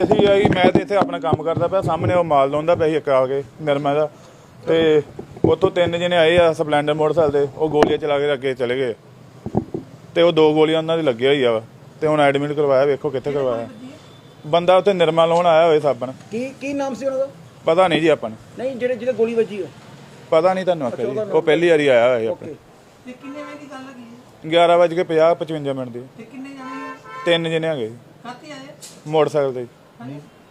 ਅਸੀਂ ਆਈ ਮੈਂ ਤੇ ਇੱਥੇ ਆਪਣਾ ਕੰਮ ਕਰਦਾ ਪਿਆ ਸਾਹਮਣੇ ਉਹ ਮਾਲ ਲਾਉਂਦਾ ਪਿਆ ਸੀ ਇੱਕ ਆ ਕੇ ਨਿਰਮਾ ਦਾ। ਤੇ ਉੱਥੋਂ ਤਿੰਨ ਜਣੇ ਆਏ ਆ ਸਪਲੈਂਡਰ ਮੋਟਰਸਾਈਕਲ ਤੇ ਉਹ ਗੋਲੀਆਂ ਚਲਾ ਕੇ ਅੱਗੇ ਚਲੇ ਗਏ। ਤੇ ਉਹ ਦੋ ਗੋਲੀਆਂ ਉਹਨਾਂ ਦੀ ਲੱਗੀਆਂ ਹੋਈ ਆ ਤੇ ਹੁਣ ਐਡਮਿਟ ਕਰਵਾਇਆ ਵੇਖੋ ਕਿੱਥੇ ਕਰਵਾਇਆ। ਬੰਦਾ ਉੱਥੇ ਨਿਰਮਾ ਲਾਉਣ ਆਇਆ ਹੋਏ ਸਾਬਣ। ਕੀ ਕੀ ਨਾਮ ਸੀ ਉਹਨਾਂ ਦਾ? ਪਤਾ ਨਹੀਂ ਜੀ ਆਪਾਂ ਨੂੰ। ਨਹੀਂ ਜਿਹੜੇ ਜਿਹਦੇ ਗੋਲੀ ਵੱਜੀ ਹੈ ਪਤਾ ਨਹੀਂ ਤੁਹਾਨੂੰ ਆਖਿਆ ਜੀ। ਉਹ ਪਹਿਲੀ ਵਾਰੀ ਆਇਆ ਹੋਇਆ ਆਪਣੇ ਤੇ ਕਿੰਨੇ ਵਜੇ ਦੀ ਗੱਲ ਹੈਗੀ ਹੈ 11 ਵਜੇ ਕੇ 50 55 ਮਿੰਟ ਦੀ। ਤੇ ਕਿੰਨੇ ਜਾਣੇ ਆ? ਤਿੰਨ ਜਣੇ ਹੈਗੇ ਜੀ। ਕਾਹਤੇ ਆਏ? ਮੋਟਰਸਾਈਕਲ ਤੇ।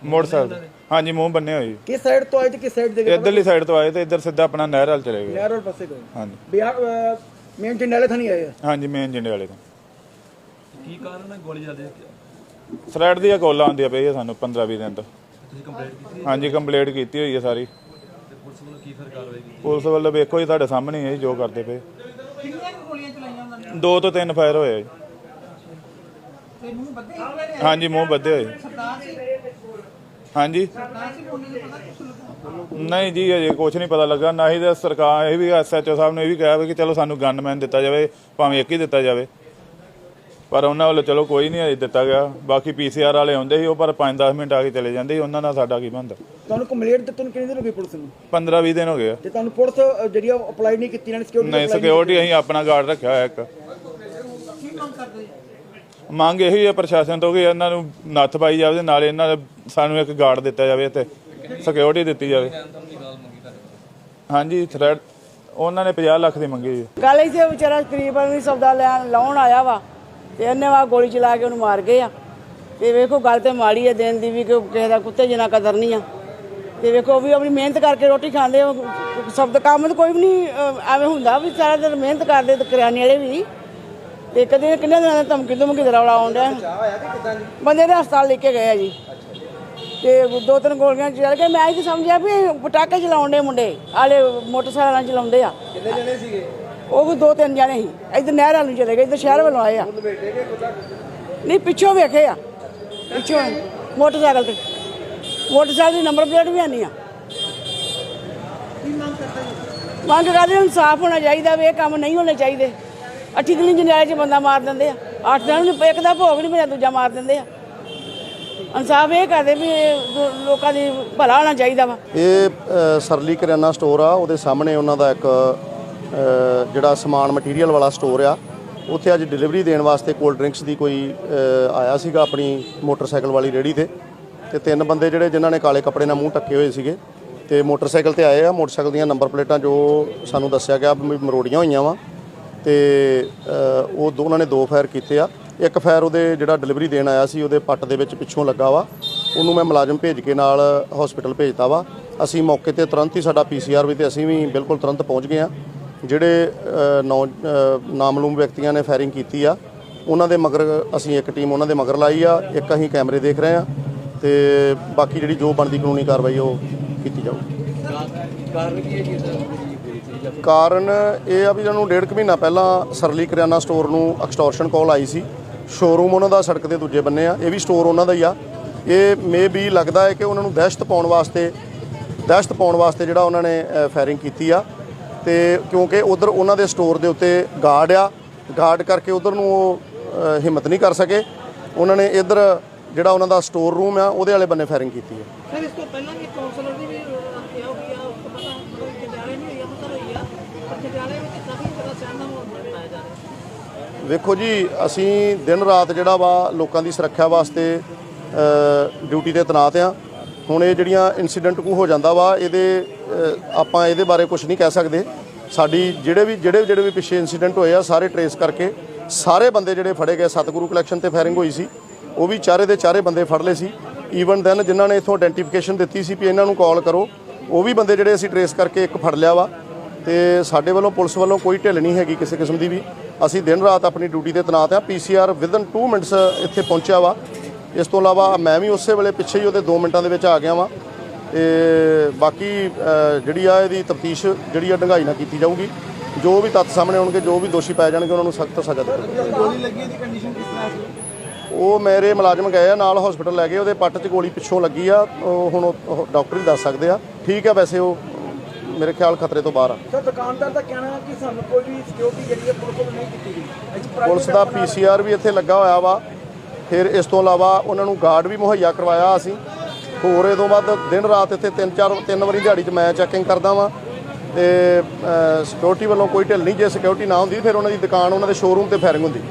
ਮੋਟਰਸਾਈਕਲ। ਹਾਂਜੀ। ਮੂੰਹ ਬੰਨੇ ਹੋਏ। ਕਿਸ ਸਾਈਡ ਤੋਂ ਆਏ ਤੇ ਕਿਸ ਸਾਈਡ ਦੇ ਗਏ ਇੱਧਰਲੀ ਸਾਈਡ ਤੋਂ ਆਏ ਤੇ ਇੱਧਰ ਸਿੱਧਾ ਆਪਣਾ ਨਹਿਰ ਵਾਲ ਚਲੇ ਗਏ। ਨਹਿਰ ਵਾਲੇ ਪਾਸੇ ਗਏ ਹਾਂਜੀ। ਬਿਹਾਰ ਮੇਨ ਜੰਡਾਲੇ ਥਾਣੀ ਆਏ? ਆ ਹਾਂਜੀ ਮੇਨ ਜਿੰਡੇ ਵਾਲੇ ਤੋਂ ਕੀ ਕਾਰਨ ਹੈ ਗੋਲੀ ਚੱਲਦੀ ਹੈ ਥ੍ਰੈਡ ਦੀਆਂ ਕੋਲਾਂ ਆਉਂਦੀਆਂ ਪਈਆਂ ਸਾਨੂੰ 15 20 ਦਿਨ ਤੋਂ। ਤੁਸੀਂ ਕੰਪਲੇਂਟ ਕੀਤੀ ਹਾਂਜੀ ਕੰਪਲੀਟ ਕੀਤੀ ਹੋਈ ਹੈ ਸਾਰੀ। ਤੇ ਪੁਲਿਸ ਵੱਲੋਂ ਕੀ ਫਿਰ ਕਾਰਵਾਈ ਕੀਤੀ? ਪੁਲਿਸ ਵੱਲੋਂ ਵੇਖੋ ਜੀ ਤੁਹਾਡੇ ਸਾਹਮਣੇ ਹੀ ਹੈ ਜੀ ਜੋ ਕਰਦੇ ਪਏ। ਕਿੰਨੀਆਂ ਕੁ ਗੋਲੀਆਂ ਚਲਾਈਆਂ ਉਹਨਾਂ ਨੇ ਦੋ ਤੋਂ ਤਿੰਨ ਫਾਇਰ ਹੋਏ ਆ ਜੀ। ਤੇ ਮੂੰਹ ਬੱਦੇ ਹੀ ਨੇ ਹਾਂਜੀ ਮੂੰਹ ਬੱਧੇ ਹੋਏ। ਸਰਦਾਰ ਸੀ ਹਾਂਜੀ। ਨਹੀਂ ਜੀ ਅਜੇ ਕੁਝ ਨਹੀਂ ਪਤਾ ਲੱਗਾ। ਨਾ ਹੀ ਤਾਂ ਸਰਕਾਰ ਇਹ ਵੀ ਐਸਐਚਓ ਸਾਹਿਬ ਨੇ ਇਹ ਵੀ ਕਿਹਾ ਵੀ ਕਿ ਚਲੋ ਸਾਨੂੰ ਗਨਮੈਨ ਦਿੱਤਾ ਜਾਵੇ ਭਾਵੇਂ ਇੱਕ ਹੀ ਦਿੱਤਾ ਜਾਵੇ। ਪਰ ਉਹਨਾਂ ਵੱਲੋਂ ਚਲੋ ਕੋਈ ਨਹੀਂ ਅਜੇ ਦਿੱਤਾ ਗਿਆ। ਬਾਕੀ ਪੀਸੀਆਰ ਵਾਲੇ ਆਉਂਦੇ ਸੀ ਉਹ ਪਰ 5-10 ਮਿੰਟ ਆ ਕੇ ਚਲੇ ਜਾਂਦੇ ਸੀ। ਉਹਨਾਂ ਨਾਲ ਸਾਡਾ ਕੀ ਬਣਦਾ? ਤੁਹਾਨੂੰ ਕੰਪਲੇਂਟ ਦਿੱਤੀ ਨੂੰ ਕਿੰਨੀ ਦਿਨ ਹੋ ਗਈ ਪੁਲਿਸ ਨੂੰ? 15-20 ਦਿਨ ਹੋ ਗਏ ਆ। ਤੇ ਤੁਹਾਨੂੰ ਪੁਲਿਸ ਜਿਹੜੀ ਅਪਲਾਈ ਨਹੀਂ ਕੀਤੀ ਇਹਨਾਂ ਨੇ ਸਿਕਿਉਰਿਟੀ ਨਹੀਂ ਸਿਕਿਉਰਿਟੀ ਅਸੀਂ ਆਪਣਾ ਗਾਰਡ ਰੱਖਿਆ ਹੋਇਆ ਇੱਕ। ਮੰਗ ਇਹੀ ਹੈ ਪ੍ਰਸ਼ਾਸਨ ਤੋਂ ਕਿ ਇਹਨਾਂ ਨੂੰ ਨੱਥ ਪਾਈ ਜਾਵੇ ਤੇ ਇਹਨਾਂ ਦੇ ਸਾਨੂੰ ਇੱਕ ਗਾਰਡ ਦਿੱਤਾ ਜਾਵੇ ਤੇ ਸਿਕਿਉਰਿਟੀ ਦਿੱਤੀ ਜਾਵੇ। ਹਾਂਜੀ ਥ੍ਰੈਡ ਉਹਨਾਂ ਨੇ 50 ਲੱਖ ਦੀ ਮੰਗੀ ਜੀ ਗੱਲ ਇਸੇ ਵਿਚਾਰਾ ਤਕਰੀਬਨ ਵੀ ਸੌਦਾ ਲੈਣ, ਲਾਉਣ ਆਇਆ ਵਾ ਤੇ ਇਹਨੇ ਵਾ ਗੋਲੀ ਚਲਾ ਕੇ ਉਹਨੂੰ ਮਾਰ ਗਏ ਆ। ਤੇ ਵੇਖੋ ਗੱਲ ਤੇ ਮਾੜੀ ਹੈ ਦਿਨ ਦੀ ਵੀ ਕਿ ਕਿਸੇ ਦਾ ਕੁੱਤੇ ਜਿਨਾ ਕਦਰ ਨਹੀਂ ਆ। ਤੇ ਵੇਖੋ ਉਹ ਵੀ ਆਪਣੀ ਮਿਹਨਤ ਕਰਕੇ ਰੋਟੀ ਖਾਂਦੇ ਸਬਦ ਕੰਮ ਤਾਂ ਕੋਈ ਵੀ ਨਹੀਂ ਐਵੇਂ ਹੁੰਦਾ ਵੀ ਸਾਰਾ ਦਿਨ ਮਿਹਨਤ ਕਰਦੇ ਤੇ ਕਰਿਆਨੇ ਵਾਲੇ ਵੀ ਤੇ ਕਦੇ ਕਿੰਨੇ ਦਿਨਾਂ ਦਾ ਧਮਕੀ ਧਮਕੀ ਦਾ ਰੌਲਾ ਆਉਂਦਾ ਬੰਦੇ ਦੇ ਹਸਪਤਾਲ ਲੈ ਕੇ ਗਏ ਆ ਜੀ। ਤੇ ਦੋ ਤਿੰਨ ਗੋਲੀਆਂ ਚੱਲ ਗਏ ਮੈਂ ਇਹ ਤਾਂ ਸਮਝਿਆ ਵੀ ਪਟਾਕੇ ਚਲਾਉਂਦੇ ਮੁੰਡੇ ਆਲੇ ਮੋਟਰਸਾਈਕਲਾਂ ਚਲਾਉਂਦੇ ਆ। ਕਿੰਨੇ ਜਣੇ ਸੀਗੇ? ਉਹ ਵੀ ਦੋ ਤਿੰਨ ਜਣੇ ਸੀ। ਇੱਧਰ ਨਹਿਰ ਵੱਲ ਨੂੰ ਚਲੇ ਗਏ ਇੱਧਰ ਸ਼ਹਿਰ ਵੱਲੋਂ ਆਏ ਆ। ਨਹੀਂ ਪਿੱਛੋਂ ਵੇਖੇ ਆ। ਪਿੱਛੋਂ ਮੋਟਰਸਾਈਕਲ ਤੇ। ਮੋਟਰਸਾਈਕਲ ਦੀ ਨੰਬਰ ਪਲੇਟ ਵੀ ਆਨੀ ਆ। ਮੰਗ ਕਰਦੇ ਇਨਸਾਫ ਹੋਣਾ ਚਾਹੀਦਾ ਵੀ ਇਹ ਕੰਮ ਨਹੀਂ ਹੋਣੇ ਚਾਹੀਦੇ। ਅੱਠੀ ਦਿਨ ਜਨਾਲੇ 'ਚ ਬੰਦਾ ਮਾਰ ਦਿੰਦੇ ਆ। ਅੱਠ ਦਿਨ ਨੂੰ ਇੱਕ ਦਾ ਭੋਗ ਨਹੀਂ ਮਿਲਿਆ, ਦੂਜਾ ਮਾਰ ਦਿੰਦੇ ਆ। ਇਨਸਾਫ ਇਹ ਕਰਦੇ ਵੀ ਲੋਕਾਂ ਦੀ ਭਲਾ ਹੋਣਾ ਚਾਹੀਦਾ ਵਾ। ਇਹ ਸਰਲੀ ਕਰਿਆਨਾ ਸਟੋਰ ਆ, ਉਹਦੇ ਸਾਹਮਣੇ ਉਹਨਾਂ ਦਾ ਇੱਕ ਜਿਹੜਾ ਸਮਾਨ ਮਟੀਰੀਅਲ ਵਾਲਾ ਸਟੋਰ ਆ, ਉੱਥੇ ਅੱਜ ਡਿਲੀਵਰੀ ਦੇਣ ਵਾਸਤੇ ਕੋਲਡ ਡਰਿੰਕਸ ਦੀ ਕੋਈ ਆਇਆ ਸੀਗਾ ਆਪਣੀ ਮੋਟਰਸਾਈਕਲ ਵਾਲੀ ਰੇੜੀ ਤੇ। ਤੇ ਤਿੰਨ ਬੰਦੇ ਜਿਹੜੇ ਜਿਨ੍ਹਾਂ ਨੇ ਕਾਲੇ ਕੱਪੜੇ ਨਾਲ ਮੂੰਹ ਢੱਕੇ ਹੋਏ ਸੀਗੇ, ਤੇ ਮੋਟਰਸਾਈਕਲ ਤੇ ਆਏ ਆ, ਮੋਟਰਸਾਈਕਲ ਦੀਆਂ ਨੰਬਰ ਪਲੇਟਾਂ ਜੋ ਸਾਨੂੰ ਦੱਸਿਆ ਗਿਆ ਵੀ ਮਰੋੜੀਆਂ ਹੋਈਆਂ ਵਾ ਤੇ ਉਹ ਦੋ- ਉਹਨਾਂ ਨੇ ਦੋ ਫਾਇਰ ਕੀਤੇ ਆ। ਇੱਕ ਫਾਇਰ ਉਹਦੇ ਜਿਹੜਾ ਡਿਲੀਵਰੀ ਦੇਣ ਆਇਆ ਸੀ, ਉਹਦੇ ਪੱਟ ਦੇ ਵਿੱਚ ਪਿੱਛੋਂ ਲੱਗਾ ਵਾ। ਉਹਨੂੰ ਮੈਂ ਮੁਲਾਜ਼ਮ ਭੇਜ ਕੇ ਨਾਲ ਹਸਪੀਟਲ ਭੇਜਤਾ ਵਾ। ਅਸੀਂ ਮੌਕੇ ਤੇ ਤੁਰੰਤ ਹੀ ਸਾਡਾ ਪੀਸੀਆਰ ਵੀ ਤੇ ਅਸੀਂ ਵੀ ਬਿਲਕੁਲ ਤੁਰੰਤ ਪਹੁੰਚ ਗਏ ਆ। ਜਿਹੜੇ ਨੌ ਨਾਮਲੂਮ ਵਿਅਕਤੀਆਂ ਨੇ ਫਾਇਰਿੰਗ ਕੀਤੀ ਆ, ਉਹਨਾਂ ਦੇ ਮਗਰ ਅਸੀਂ ਇੱਕ ਟੀਮ ਉਹਨਾਂ ਦੇ ਮਗਰ ਲਾਈ ਆ। ਇੱਕ ਅਸੀਂ ਕੈਮਰੇ ਦੇਖ ਰਹੇ ਆ ਤੇ ਬਾਕੀ ਜਿਹੜੀ ਜੋ ਬਣਦੀ ਕਾਨੂੰਨੀ ਕਾਰਵਾਈ ਉਹ ਕੀਤੀ ਜਾਊਗੀ ਕਾਰਨ ਕਾਰਨ ਇਹ ਆ ਵੀ ਇਹਨਾਂ ਨੂੰ ਡੇਢ ਕੁ ਮਹੀਨਾ ਪਹਿਲਾਂ ਸਰਲੀ ਕਰਿਆਨਾ ਸਟੋਰ ਨੂੰ ਐਕਸਟੋਰਸ਼ਨ ਕਾਲ ਆਈ ਸੀ। ਸ਼ੋਰੂਮ ਉਹਨਾਂ ਦਾ ਸੜਕ ਦੇ ਦੂਜੇ ਬੰਨੇ ਆ, ਇਹ ਵੀ ਸਟੋਰ ਉਹਨਾਂ ਦਾ ਹੀ ਆ। ਇਹ ਮੇ ਵੀ ਲੱਗਦਾ ਹੈ ਕਿ ਉਹਨਾਂ ਨੂੰ ਦਹਿਸ਼ਤ ਪਾਉਣ ਵਾਸਤੇ, ਦਹਿਸ਼ਤ ਪਾਉਣ ਵਾਸਤੇ ਜਿਹੜਾ ਉਹਨਾਂ ਨੇ ਫਾਇਰਿੰਗ ਕੀਤੀ ਆ। ਤੇ ਕਿਉਂਕਿ ਉਧਰ ਉਹਨਾਂ ਦੇ ਸਟੋਰ ਦੇ ਉੱਤੇ ਗਾਰਡ ਆ ਗਾਰਡ ਕਰਕੇ ਉਧਰ ਨੂੰ ਉਹ ਹਿੰਮਤ ਨਹੀਂ ਕਰ ਸਕੇ। ਉਹਨਾਂ ਨੇ ਇਧਰ ਜਿਹੜਾ ਉਹਨਾਂ ਦਾ ਸਟੋਰ ਰੂਮ ਆ, ਉਹਦੇ ਵਾਲੇ ਬੰਨੇ ਫਾਇਰਿੰਗ ਕੀਤੀ ਹੈ ਸਰ, ਇਸ ਤੋਂ ਪਹਿਲਾਂ ਵੀ ਕਾਉਂਸਲਰ ਦੀ ਵੀ ਹੱਤਿਆ ਹੋਈ ਆ ਉਸ ਤੋਂ ਪਤਾ ਮਤਲਬ ਜਜਾਲੇ ਨਹੀਂ ਹੋਈ ਆ ਮਤਲਬ ਹੋਈ ਆ ਪਰ ਜਜਾਲੇ ਵਿੱਚ ਕਾਫੀ ਜ਼ਿਆਦਾ ਸਹਿਮ ਦਾ ਮਾਹੌਲ ਬਣਾਇਆ ਜਾ ਰਿਹਾ ਵੇਖੋ ਜੀ, ਅਸੀਂ ਦਿਨ ਰਾਤ ਜਿਹੜਾ ਵਾ ਲੋਕਾਂ ਦੀ ਸੁਰੱਖਿਆ ਵਾਸਤੇ ਡਿਊਟੀ ਤੇ ਤੈਨਾਤ ਆ। ਹੁਣ ਇਹ ਜਿਹੜੀਆਂ ਇਨਸੀਡੈਂਟ ਕੋ ਹੋ ਜਾਂਦਾ ਵਾ, ਇਹਦੇ ਆਪਾਂ ਇਹਦੇ ਬਾਰੇ ਕੁਝ ਨਹੀਂ ਕਹਿ ਸਕਦੇ। ਸਾਡੀ ਜਿਹੜੇ ਵੀ, ਜਿਹੜੇ ਜਿਹੜੇ ਵੀ ਪਿੱਛੇ ਇਨਸੀਡੈਂਟ ਹੋਏ ਆ, ਸਾਰੇ ਟਰੇਸ ਕਰਕੇ ਸਾਰੇ ਬੰਦੇ ਜਿਹੜੇ ਫੜੇ ਗਏ, ਸਤਿਗੁਰੂ ਕਲੈਕਸ਼ਨ ਤੇ ਫਾਇਰਿੰਗ ਹੋਈ ਸੀ, ਉਹ ਵੀ ਚਾਰੇ ਦੇ ਚਾਰੇ ਬੰਦੇ ਫੜ ਲਏ ਸੀ। ਈਵਨ ਦੈਨ ਜਿਨ੍ਹਾਂ ਨੇ ਇਥੋਂ ਆਇਡੈਂਟੀਫਿਕੇਸ਼ਨ ਦਿੱਤੀ ਸੀ ਵੀ ਇਹਨਾਂ ਨੂੰ ਕਾਲ ਕਰੋ, ਉਹ ਵੀ ਬੰਦੇ ਜਿਹੜੇ ਅਸੀਂ ਟਰੇਸ ਕਰਕੇ ਇੱਕ ਫੜ ਲਿਆ ਵਾ। ਤੇ ਸਾਡੇ ਵੱਲੋਂ, ਪੁਲਿਸ ਵੱਲੋਂ ਕੋਈ ਢਿੱਲ ਨਹੀਂ ਹੈਗੀ ਕਿਸੇ ਕਿਸਮ ਦੀ ਵੀ। ਅਸੀਂ ਦਿਨ ਰਾਤ ਆਪਣੀ ਡਿਊਟੀ ਤੇ ਤੈਨਾਤ ਆ ਪੀਸੀਆਰ ਵਿਦਨ 2 ਮਿੰਟਸ ਇੱਥੇ ਪਹੁੰਚਿਆ ਵਾ। ਇਸ ਤੋਂ ਇਲਾਵਾ ਮੈਂ ਵੀ ਉਸੇ ਵੇਲੇ ਪਿੱਛੇ ਹੀ ਉਹਦੇ 2 ਮਿੰਟਾਂ ਦੇ ਵਿੱਚ ਆ ਗਿਆ ਵਾਂ। ਤੇ ਬਾਕੀ ਜਿਹੜੀ ਆ ਇਹਦੀ ਤਫਤੀਸ਼ ਜਿਹੜੀ ਆ ਡੰਗਾਈ ਨਾਲ ਕੀਤੀ ਜਾਊਗੀ। ਜੋ ਵੀ ਤੱਥ ਸਾਹਮਣੇ ਆਉਣਗੇ ਜੋ ਵੀ ਦੋਸ਼ੀ ਪਾਏ ਜਾਣਗੇ ਉਹਨਾਂ ਨੂੰ ਸਖਤ ਸਜ਼ਾ ਦਿੱਤੀ ਗੋਲੀ ਲੱਗੀ ਦੀ ਕੰਡੀਸ਼ਨ ਕਿਸ ਤਰ੍ਹਾਂ ਸੀ? ਉਹ ਮੇਰੇ ਮੁਲਾਜ਼ਮ ਗਏ ਆ ਨਾਲ ਹਸਪੀਟਲ ਲੈ ਗਏ। ਉਹਦੇ ਪੱਟ 'ਚ ਗੋਲੀ ਪਿੱਛੋਂ ਲੱਗੀ ਆ। ਉਹ ਹੁਣ ਡਾਕਟਰ ਹੀ ਦੱਸ ਸਕਦੇ ਆ। ਠੀਕ ਆ ਵੈਸੇ ਉਹ ਮੇਰੇ ਖਿਆਲ ਖਤਰੇ ਤੋਂ ਬਾਹਰ ਆ। ਸਰ ਦੁਕਾਨਦਾਰ ਦਾ ਕਹਿਣਾ ਹੈ ਕਿ ਸਾਨੂੰ ਕੋਈ ਵੀ ਸਿਕਿਉਰਿਟੀ ਜਿਹੜੀ ਹੈ ਪੁਲਿਸ ਵੱਲੋਂ ਨਹੀਂ ਕੀਤੀ ਗਈ। ਪੁਲਿਸ ਦਾ ਪੀਸੀਆਰ ਵੀ ਇੱਥੇ ਲੱਗਾ ਹੋਇਆ ਵਾ। ਫਿਰ ਇਸ ਤੋਂ ਇਲਾਵਾ ਉਹਨਾਂ ਨੂੰ ਗਾਰਡ ਵੀ ਮੁਹੱਈਆ ਕਰਵਾਇਆ ਅਸੀਂ। ਹੋਰ ਇਹ ਤੋਂ ਵੱਧ ਦਿਨ ਰਾਤ ਇੱਥੇ ਤਿੰਨ ਚਾਰ ਤਿੰਨ ਵਾਰੀ ਦਿਹਾੜੀ 'ਚ ਮੈਂ ਚੈਕਿੰਗ ਕਰਦਾ ਵਾਂ। ਤੇ ਸਿਕਿਉਰਿਟੀ ਵੱਲੋਂ ਕੋਈ ਢਿੱਲ ਨਹੀਂ ਜੇ ਸਿਕਿਉਰਿਟੀ ਨਾ ਹੁੰਦੀ ਫਿਰ ਉਹਨਾਂ ਦੀ ਦੁਕਾਨ ਉਹਨਾਂ ਦੇ ਸ਼ੋਰੂਮ ਤੇ ਫਾਇਰਿੰਗ ਹੁੰਦੀ।